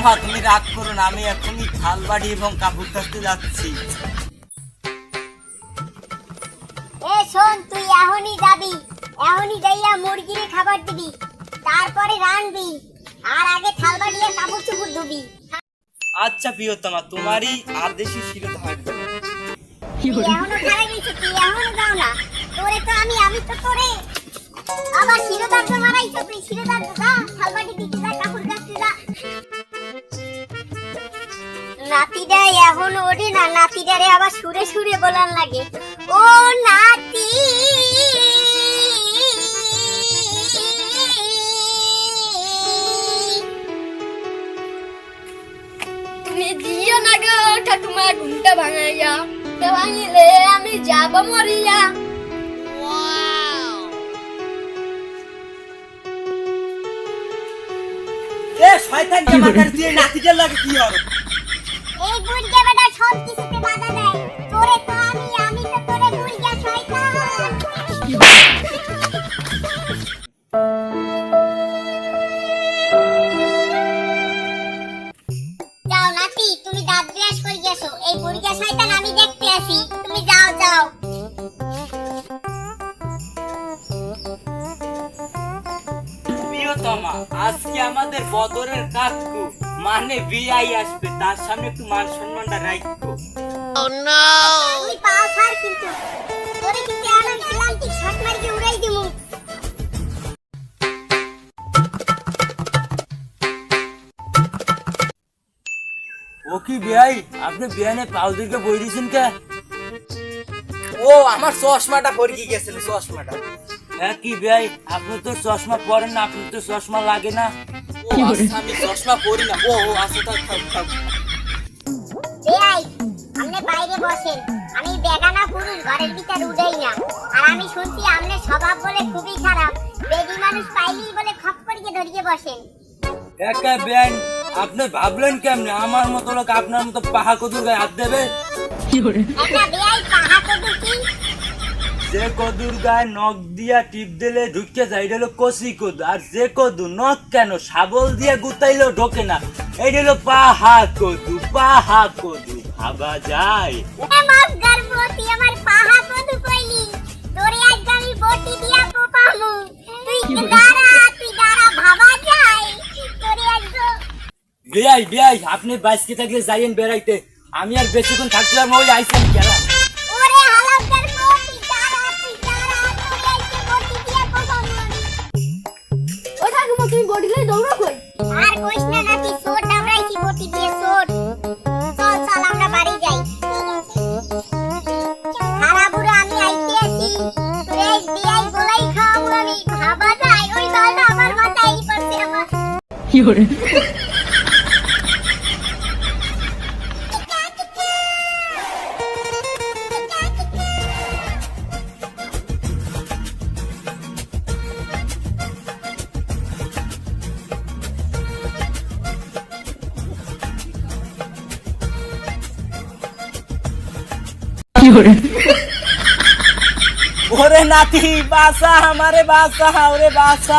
প্রিয়তমা তুমি রাগ করো না আমি এখনই এবং কাপড় কাচতে যাচ্ছি। এ শোন তুই এখনই যাবি। এখনই যাইয়া মুরগিরে খাবার দিবি তারপরে রানবি আর আগে কাপড় চুপড় ধুবি। আচ্ছা প্রিয়তমা তোমারই আদেশে শিরে থাকবে তুই এখনও খারাপ গেছিস তুই এখনও যাও না। তোরে তো আমি আমি তো তোরে। আবার শিরোদার তো মারাইছো তুই শিরোদার নাতিটা এখন ওঠে না নাতিটারে আবার সুরে সুরে বলার লাগে। ও নাতি! তুমি দিও না গো ঠাকুমা ঘুমটা ভাঙাইয়া। ভাঙিলে আমি যাব মরিয়া। এ শয়তান জামা কার দিয়ে নাতিটার লাগে কি হবে আজকে আমাদের বদরের কাকু মানে বিআই আসবে তার সামনে একটু মান সম্মানটা রাখব তুই পাও ছাড় কিন্তু। তোরে কিন্তু আমি প্লান্টিক শট মারিয়ে উড়াই দিমু। ও কি বিআই আপনি বিয়ানে পাউদিরকে বই দিয়েছেন কে? ও আমার চশমাটা পরে কি গেছিল চশমাটা। হ্যাঁ কি বিআই আপনি তো চশমা পরেন না আপনি তো চশমা লাগে না। ও আচ্ছা আমি চশমা পরি না। ও ও আচ্ছা থাক থাক থাক। বেয়াই বসেন। আমি বেগানা পুরুষ ঘরের ভিতর উঠেই না। আর আমি শুনছি স্বভাব বলে খুবই খারাপ। বেডি মানুষ পাইলেই বলে খপ করিয়ে ধরিয়ে বসেন। একা বেআই আপনি ভাবলেন কেমনে? আমার মতো লোক আপনার মতো পাহা কদুর গায়ে হাত দেবে? একটা বেয়াই পাহা কদু কি? যে কদুর গায়ে নখ দিয়া টিপ দিলে ঢুকে যায় এটা হলো কষি কদু। আর যে কদু নখ কেন? শাবল দিয়ে গুতাইলেও ঢোকে না। এটা হলো পাহা কদু পাহা কদু। ভাবা যায় মাফ গর্ভবতী আমার পাহা কদু কইলি। তোরে আজ আমি বটি দিয়া পোপামু তুই দাঁড়া তুই দাঁড়া ভাবা যায় তোরে আজ বিয়াই বিয়াই আপনি বাইসকে থাকলে যাইয়েন বেড়াইতে। আমি আর বেশিক্ষণ থাকতে পারব ওই আইসেন ওরে নাতি বাসা আমারে বাসা ওরে বাসা।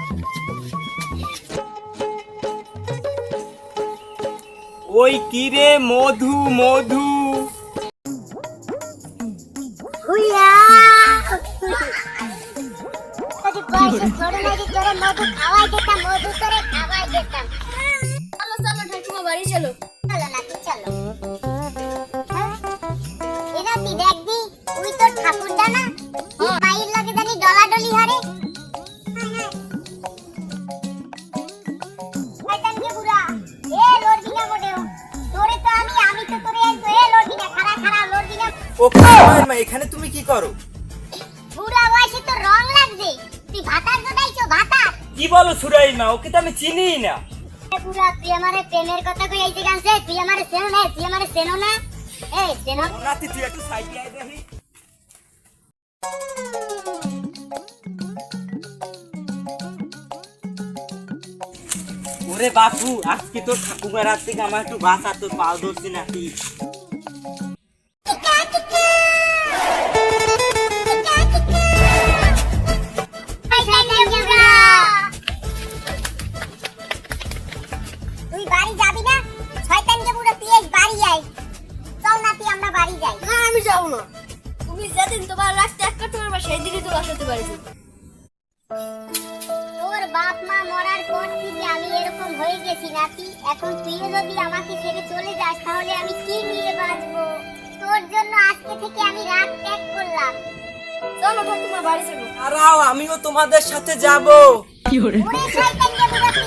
বাড়ি চলো। চলো চলো। হ্যাঁ? এ নাতি তুই তোর ঠাকুরদা না? হ্যাঁ। মায়ের লগে না ও এখানে তুমি কি করো? বুড়া বয়সে তো রং লাগছে। তুই ভাতার জোটাইছো ভাতার? কি বলো সুরাই মা ওকে তো আমি চিনিই না। পুরা তুই আমারে প্রেমের কথা কই গানছে তুই আমারে চেনো না? তুই আমারে চেনো না? এই চেনো। নাতি তুই একটু সাইডে আয় দেখি। ওরে বাপু আজকে তোর ঠাকুমার হাত থেকে আমার একটু বাঁচা তোর পাল ধরছি নাকি? যেদিন তোমার রাগ ত্যাগ করতে পারবে সেই দিনই তোমার সাথে বাড়ি তোর বাপ মা মরার পর থেকে আমি এরকম হয়ে গেছি নাতি। এখন তুইও যদি আমাকে ছেড়ে চলে যাস তাহলে আমি কি নিয়ে বাঁচবো? তোর জন্য আজকে থেকে আমি রাত ত্যাগ করলাম। চলো ঠাকুমা বাড়ি চলো। আমিও তোমাদের সাথে যাব। ওরে শয়তানকে পুরো তুই